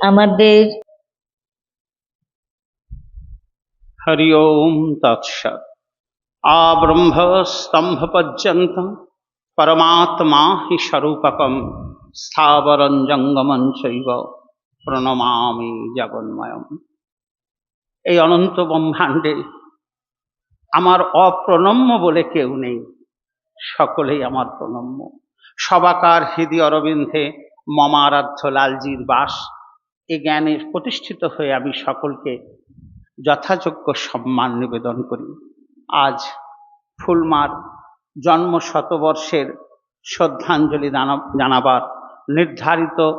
আমাদের হরি ওম তৎসৎ। আব্রহ্মস্তম্ভ পর্যন্ত পরমাত্মা হি স্বরূপকম স্থাবরম জঙ্গমন শৈব প্রণমামি জগন্ময়ম। এই অনন্ত ব্রহ্মাণ্ডে আমার অপ্রণম্য বলে কেউ নেই, সকলেই আমার প্রণম্য। সবাকার হৃদি অরবিন্দে মমারাধ্য লালজির বাস এ জ্ঞানে প্রতিষ্ঠিত হয়ে আমি সকলকে যথাযোগ্য সম্মান নিবেদন করি। আজ ফুলমার জন্ম শতবর্ষের শ্রদ্ধাঞ্জলি জানা- জানাবার নির্ধারিত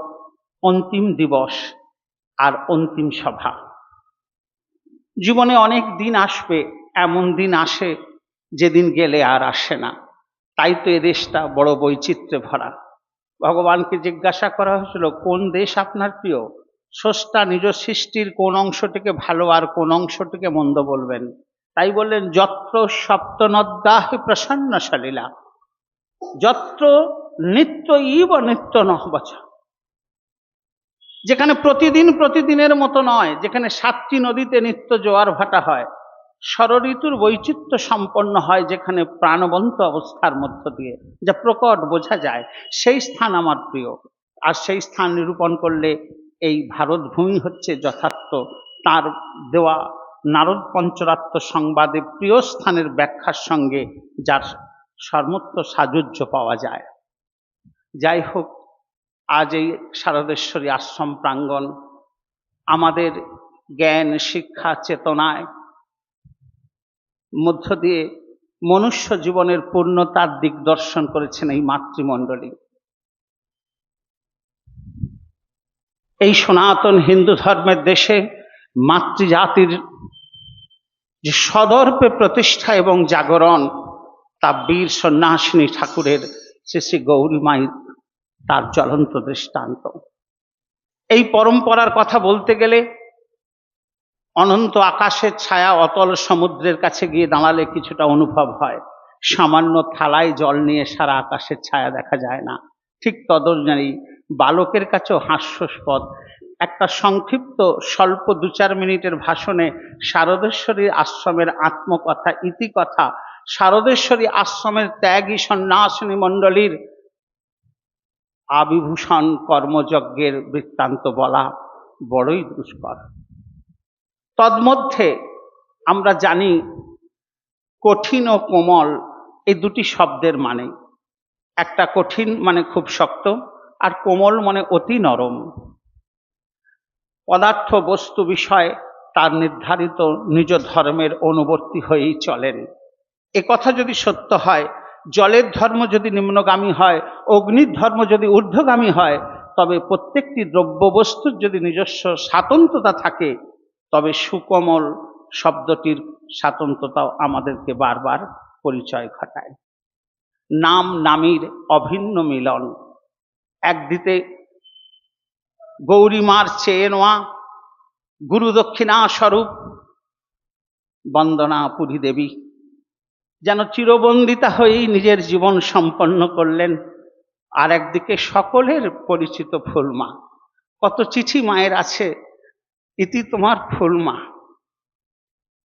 অন্তিম দিবস আর অন্তিম সভা। জীবনে অনেক দিন আসবে, এমন দিন আসে যেদিন গেলে আর আসে না। তাই তো এ দেশটা বড় বৈচিত্র্যে ভরা। ভগবানকে জিজ্ঞাসা করা হয়েছিল, কোন দেশ আপনার প্রিয়? স্রষ্টা নিজ সৃষ্টির কোন অংশটিকে ভালো আর কোন অংশটিকে মন্দ বলবেন। তাই বললেন, যত্র সপ্তনদ্দাহে প্রসন্ন সলীলা যত্র নিত্য ইব নিত্য নহবচা যেখানে প্রতিদিন প্রতিদিনের মতো নয়, যেখানে সাতটি নদীতে নিত্য জোয়ার ভাটা হয় ষড়ঋতুর বৈচিত্র্য সম্পন্ন হয় যেখানে প্রাণবন্ত অবস্থার মধ্য দিয়ে। যা প্রকট বোঝা যায়, সেই স্থান আমার প্রিয়। আর সেই স্থান নিরূপণ করলে এই ভারত ভূমি হচ্ছে যথার্থ। তার দেওয়া নারদ পঞ্চরাত্ম সংবাদে প্রিয় স্থানের ব্যাখ্যার সঙ্গে যার সর্বত্র সাযুজ্য পাওয়া যায়। যাই হোক, আজ এই শারদেশ্বরী আশ্রম প্রাঙ্গণ আমাদের জ্ঞান, শিক্ষা, চেতনায় মধ্য দিয়ে মনুষ্য জীবনের পূর্ণতার দিক দর্শন করেছেন এই মাতৃমণ্ডলী। এই সনাতন হিন্দু ধর্মের দেশে মাতৃজাতির যে সদর্পে প্রতিষ্ঠা এবং জাগরণ, তা বীর সন্ন্যাসিনী ঠাকুরের শ্রী শ্রী গৌরীমাই তার জ্বলন্ত দৃষ্টান্ত। এই পরম্পরার কথা বলতে গেলে অনন্ত আকাশের ছায়া অতল সমুদ্রের কাছে গিয়ে দাঁড়ালে কিছুটা অনুভব হয়। সামান্য থালায় জল নিয়ে সারা আকাশের ছায়া দেখা যায় না। ঠিক তদনুযায়ী বালকের কাছেও হাস্যস্পদ। একটা সংক্ষিপ্ত, স্বল্প দু চার মিনিটের ভাষণে শারদেশ্বরীর আশ্রমের আত্মকথা, ইতিকথা, শারদেশ্বরী আশ্রমের ত্যাগী সন্ন্যাসিনী মণ্ডলীর আবিভূষণ কর্মযজ্ঞের বৃত্তান্ত বলা বড়ই দুষ্কর। তন্মধ্যে আমরা জানি কঠিন ও কোমল এই দুটি শব্দের মানে। একটা কঠিন মানে খুব শক্ত আর কোমল মানে অতি নরম। পদার্থ বস্তু বিষয় তার নির্ধারিত নিজ ধর্মের অনুবর্তী হয়েই চলেন। এ কথা যদি সত্য হয়, জলের ধর্ম যদি নিম্নগামী হয়, অগ্নির ধর্ম যদি ঊর্ধ্বগামী হয়, তবে প্রত্যেকটি দ্রব্য বস্তুর যদি নিজস্ব স্বাতন্ত্রতা থাকে, তবে সুকোমল শব্দটির স্বাতন্ত্রতাও আমাদেরকে বারবার পরিচয় ঘটায়। নাম নামীর অভিন্ন মিলন। একদিকে গৌরীমার চেয়ে নেওয়া গুরু দক্ষিণা স্বরূপ বন্দনা পুরী দেবী। যেন চিরবন্দিতা হয়েই নিজের জীবন সম্পন্ন করলেন। আর একদিকে সকলের পরিচিত ফুলমা। কত চিঠি মায়ের আছে, ইতি তোমার ফুলমা।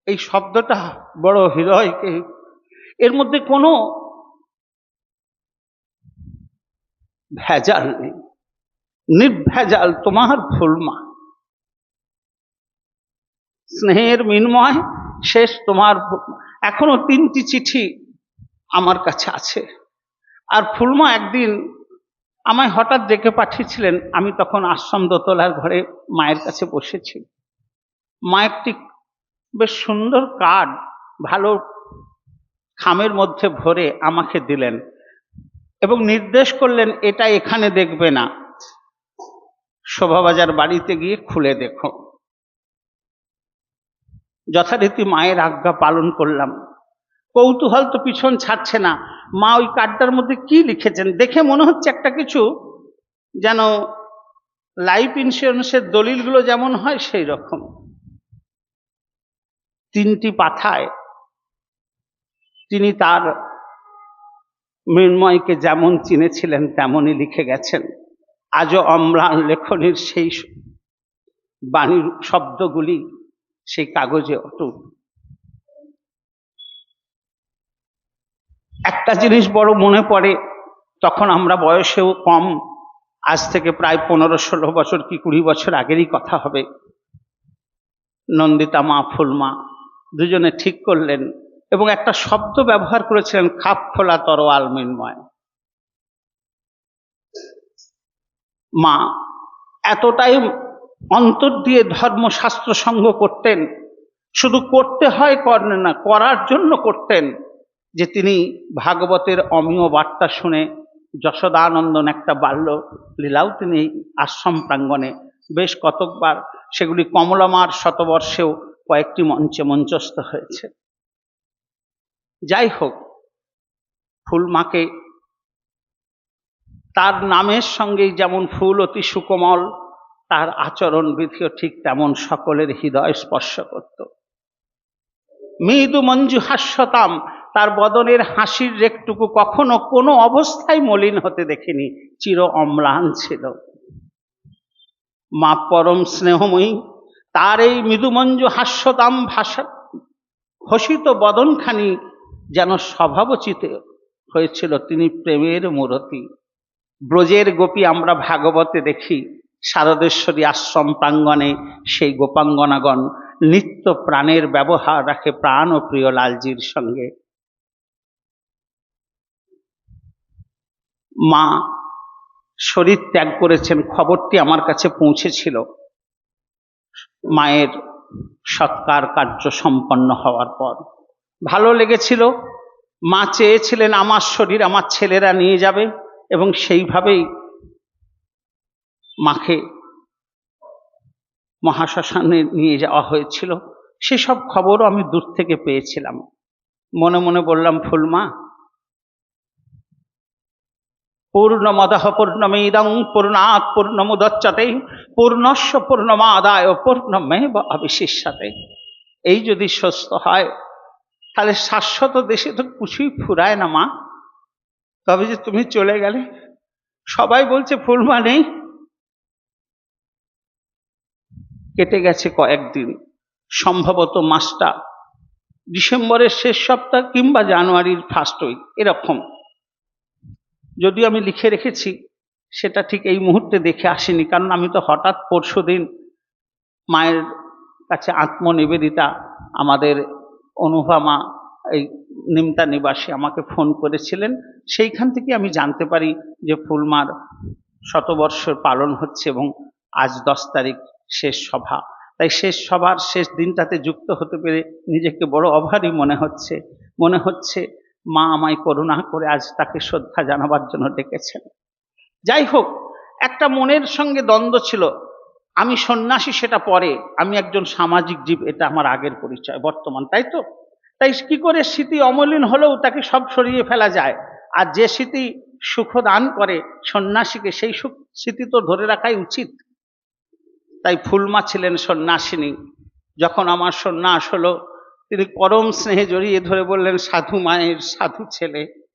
এই শব্দটা বড় হৃদয়কে এর মধ্যে কোনো ভেজাল নেই। নির্ভেজাল তোমার ফুলমা স্নেহের মিনময় শেষ তোমার এখনও তিনটি চিঠি আমার কাছে আছে। আর ফুলমা একদিন আমায় হঠাৎ ডেকে পাঠিয়েছিলেন, আমি তখন আশ্রম দোতলার ঘরে মায়ের কাছে বসেছি। মা একটি বেশ সুন্দর কার্ড ভালো খামের মধ্যে ভরে আমাকে দিলেন। এবং নির্দেশ করলেন, এটা এখানে দেখবে না। শোভাবাজার বাড়িতে গিয়ে খুলে দেখো। যথারীতি মায়ের আজ্ঞা পালন করলাম। কৌতূহল তো পিছন ছাড়ছে না। মা ওই কার্ডটার মধ্যে কি লিখেছেন? দেখে মনে হচ্ছে একটা কিছু যেন লাইফ ইন্স্যুরেন্সের দলিলগুলো যেমন হয়, সেই রকম। তিনটি পাথায় তিনি তার মৃন্ময়কে যেমন চিনেছিলেন, তেমনই লিখে গেছেন। আজও অম্লান লেখনীর সেই বাণীর শব্দগুলি সেই কাগজে অটুট। একটা জিনিস বড় মনে পড়ে, তখন আমরা বয়সেও কম, আজ থেকে প্রায় পনেরো ষোলো বছর কি কুড়ি বছর আগেরই কথা হবে। নন্দিতা মা, ফুলমা, দুজনে ঠিক করলেন এবং একটা শব্দ ব্যবহার করেছিলেন খাপ খোলা তরোয়াল মৃন্ময়। মা, এতটাই অন্তর দিয়ে ধর্মশাস্ত্র সঙ্গ করতেন, শুধু করতে হয় করেন না, করার জন্য করতেন, যে তিনি ভাগবতের অমীয় বার্তা শুনে যশোদানন্দন একটা বাল্য লীলাও তিনি আশ্রম প্রাঙ্গণে বেশ কতকবার সেগুলি কমলামার শতবর্ষেও কয়েকটি মঞ্চে মঞ্চস্থ হয়েছে। যাই হোক ফুলমাকে তার নামের সঙ্গেই যেমন ফুল অতি সুকোমল, তার আচরণ বিধিও ঠিক তেমন সকলের হৃদয় স্পর্শ করত। মৃদু মঞ্জু হাস্যতাম, তার বদনের হাসির রেকটুকু কখনো কোনো অবস্থায় মলিন হতে দেখিনি, চির অম্লান ছিল। মা পরম স্নেহময়ী, তার এই মৃদুমঞ্জু হাস্যতাম ভাষা হসিত বদনখানি যেন স্বভাবচিত হয়েছিল তিনি প্রেমের মূরতি। ব্রজের গোপী আমরা ভাগবতে দেখি শারদেশ্বরী আশ্রম প্রাঙ্গণে সেই গোপাঙ্গনাগণ নিত্য প্রাণের ব্যবহার রাখে প্রাণ ও প্রিয় লালজির সঙ্গে। মা শরীর ত্যাগ করেছেন, খবরটি আমার কাছে পৌঁছেছিল। মায়ের সৎকার কার্য সম্পন্ন হওয়ার পর। ভালো লেগেছিল। মা চেয়েছিলেন, আমার শরীর আমার ছেলেরা নিয়ে যাবে। এবং সেইভাবেই মাকে মহাশ্মশানে নিয়ে যাওয়া হয়েছিল। সেসব খবরও আমি দূর থেকে পেয়েছিলাম। মনে মনে বললাম ফুলমা পূর্ণমদহ পূর্ণমিদং পূর্ণাৎ পূর্ণমুদচ্চতে পূর্ণস্য পূর্ণমাদায় পূর্ণমেব অবিশিষ্যতে। এই যদি সুস্থ হয় তাহলে শাশ্বত দেশে তো কিছুই ফুরায় না মা। তবে যে তুমি চলে গেলে, সবাই বলছে ফুলমা নেই কেটে গেছে কয়েকদিন। সম্ভবত মাসটা ডিসেম্বরের শেষ সপ্তাহ কিংবা জানুয়ারির ফার্স্ট উইক এরকম। যদিও আমি লিখে রেখেছি, সেটা ঠিক এই মুহূর্তে দেখে আসিনি, কারণ আমি তো হঠাৎ পরশু দিন মায়ের কাছে আত্মনিবেদিতা আমাদের অনুভামা এই নিমতা নিবাসী আমাকে ফোন করেছিলেন। সেইখান থেকে আমি জানতে পারি যে ফুলমার শতবর্ষর পালন হচ্ছে এবং আজ দশ তারিখ শেষ সভা। তাই শেষ সভার শেষ দিনটাতে যুক্ত হতে পেরে নিজেকে বড় অভারই মনে হচ্ছে। মনে হচ্ছে মা আমায় করুণা করে আজ তাকে শ্রদ্ধা জানাবার জন্য ডেকেছেন। যাই হোক, একটা মনের সঙ্গে দ্বন্দ্ব ছিল। আমি সন্ন্যাসী, সেটা পরে। আমি একজন সামাজিক জীব, এটা আমার আগের পরিচয়, বর্তমান, তাই তো? তাই কি করে স্মৃতি অমলিন হলেও তাকে সব সরিয়ে ফেলা যায়? আর যে স্মৃতি সুখ দান করে সন্ন্যাসীকে, সেই সুখ স্মৃতি তো ধরে রাখাই উচিত। তাই ফুলমা ছিলেন সন্ন্যাসিনী। যখন আমার সন্ন্যাস হলো, তিনি পরম স্নেহে জড়িয়ে ধরে বললেন, সাধু মায়ের সাধু ছেলে,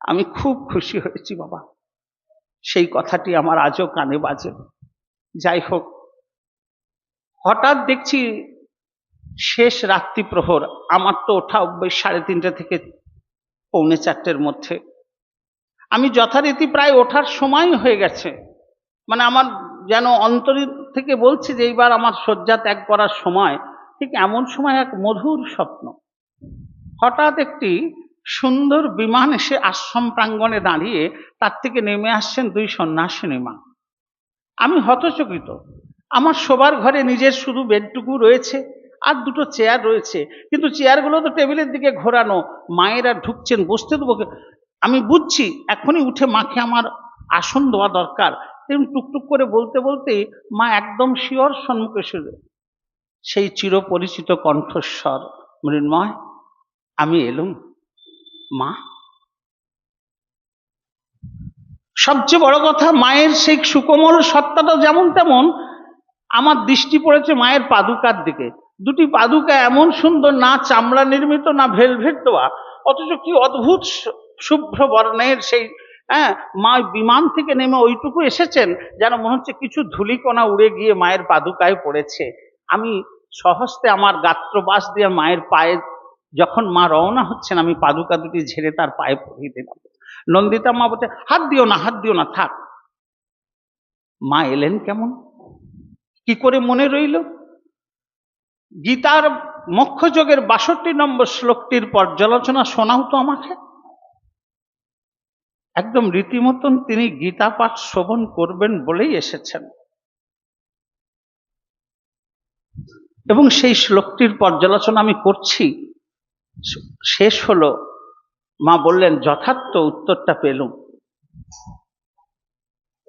আমি খুব খুশি হয়েছি বাবা। সেই কথাটি আমার আজও কানে বাজে। যাই হোক, হঠাৎ দেখছি শেষ রাত্রি প্রহর, আমার তো ওঠা অভ্যেস সাড়ে তিনটে থেকে পৌনে চারটের মধ্যে। আমি যথারীতি প্রায় ওঠার সময় হয়ে গেছে। মানে আমার যেন অন্তর থেকে বলছে যে এইবার আমার শয্যা ত্যাগ করার সময়, ঠিক এমন সময় এক মধুর স্বপ্ন। হঠাৎ একটি সুন্দর বিমান এসে আশ্রম প্রাঙ্গণে দাঁড়িয়ে তার থেকে নেমে আসছেন দুই সন্ন্যাসিনী মা। আমি হতচকিত। আমার শোবার ঘরে নিজের শুধু বেডটুকু রয়েছে আর দুটো চেয়ার রয়েছে। কিন্তু চেয়ারগুলো তো টেবিলের দিকে ঘোরানো, মায়েরা ঢুকছেন, বসতে দেবো? আমি বুঝছি, এখনই উঠে মাকে আমার আসন দেওয়া দরকার। এবং টুকটুক করে বলতে বলতে মা একদম শিওর সম্মুখে শুরু সেই চিরপরিচিত কণ্ঠস্বর, মৃন্ময়, আমি এলুম। মা? সবচেয়ে বড় কথা, মায়ের সেই সুকোমল সত্তাটা যেমন তেমন, আমার দৃষ্টি পড়েছে মায়ের পাদুকার দিকে। দুটি পাদুকা এমন সুন্দর, না চামড়া নির্মিত, না ভেলভেট দেওয়া। অথচ কি অদ্ভুত শুভ্র বর্ণের সেই হ্যাঁ মা বিমান থেকে নেমে ওইটুকু এসেছেন, যেন মনে হচ্ছে কিছু ধুলিকণা উড়ে গিয়ে মায়ের পাদুকায় পড়েছে। আমি সহস্তে আমার গাত্রবাস দিয়ে মায়ের পায়ে, যখন মা রওনা হচ্ছেন, আমি পাদুকা দুটি ঝেড়ে তার পায়ে পরিয়ে দিলাম। নন্দিতা মা বলছে, হাত দিও না, হাত দিও না, থাক। মা এলেন কেমন? কি করে মনে রইল? গীতার মক্ষযোগের বাষট্টি নম্বর শ্লোকটির পর্যালোচনা শোনাও তো আমাকে। একদম রীতিমতন তিনি গীতা পাঠ শ্রবণ করবেন বলেই এসেছেন। এবং সেই শ্লোকটির পর্যালোচনা আমি করছি। শেষ হলো। মা বললেন, যথার্থ উত্তরটা পেলুম।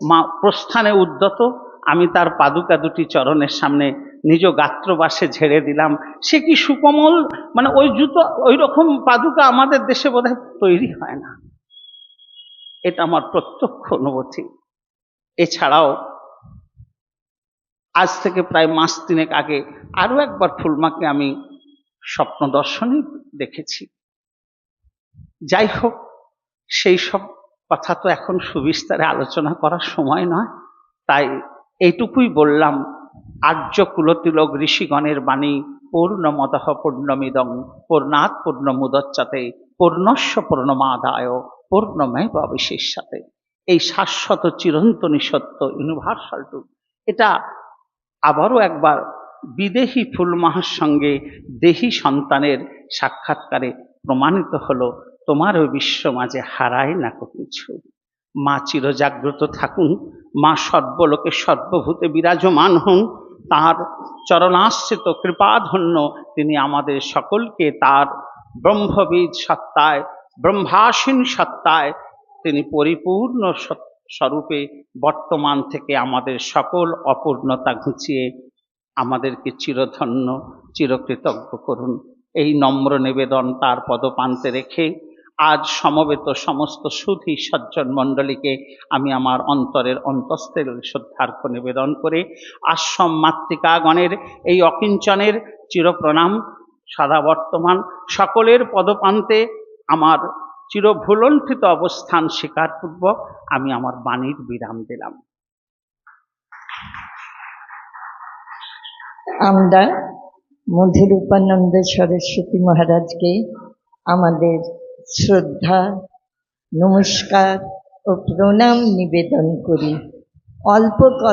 মা প্রস্থানে উদ্যত আমি তার পাদুকা দুটি চরণের সামনে নিজ গাত্রবাসে ঝেড়ে দিলাম। সে কি সুকমল? মানে ওই জুতো, ওই রকম পাদুকা আমাদের দেশে বোধহয় তৈরি হয় না। এটা আমার প্রত্যক্ষ অনুভূতি। এছাড়াও, আজ থেকে প্রায় মাস তিনেক আগে আরও একবার ফুলমাকে আমি স্বপ্ন দর্শনই দেখেছি। যাই হোক সেই সব কথা তো এখন সুবিস্তারে আলোচনা করার সময় নয়। তাই এইটুকুই বললাম, আর্য কুলতিলক ঋষিগণের বাণী পূর্ণমদঃ পূর্ণমিদং, পূর্ণাৎ পূর্ণমুদচ্চতে পূর্ণস্য পূর্ণমাদায়, পূর্ণমেব অবিশেষাতে এই শাশ্বত চিরন্তনী সত্য ইউনিভার্সাল টু এটা আবারও একবার বিদেহী ফুলমাহার সঙ্গে দেহী সন্তানের সাক্ষাৎকারে প্রমাণিত হলো, তোমার ওই বিশ্ব মাঝে হারায় না কিছু। মা চিরজাগ্রত থাকুন, মা সর্বলোকে সর্বভূতে বিরাজমান হন, তার চরণাশ্রিত কৃপাধন্য তিনি আমাদের সকলকে তার ব্রহ্মবিদ সত্তায়, ব্রহ্মাসীন সত্তায় তিনি পরিপূর্ণ স্বরূপে বর্তমান থেকে আমাদের সকল অপূর্ণতা ঘুচিয়ে আমাদেরকে চিরধন্য, চিরকৃতজ্ঞ করুন। এই নম্র নিবেদন তার পদপান্তে রেখে আজ সমবেত সমস্ত সুধী সজ্জন মণ্ডলীকে আমি আমার অন্তরের অন্তস্থের শ্রদ্ধার্ঘ নিবেদন করে আশ্রম মাতৃকাগণের এই অকিঞ্চনের চিরপ্রণাম। সদা বর্তমান সকলের পদপান্তে আমার চিরভুলণ্ঠিত অবস্থান স্বীকারপূর্বক আমি আমার বাণীর বিরাম দিলাম। আমরা মধুরূপানন্দ সরস্বতী মহারাজকে আমাদের শ্রদ্ধা নমস্কার ও প্রণাম নিবেদন করি। অল্প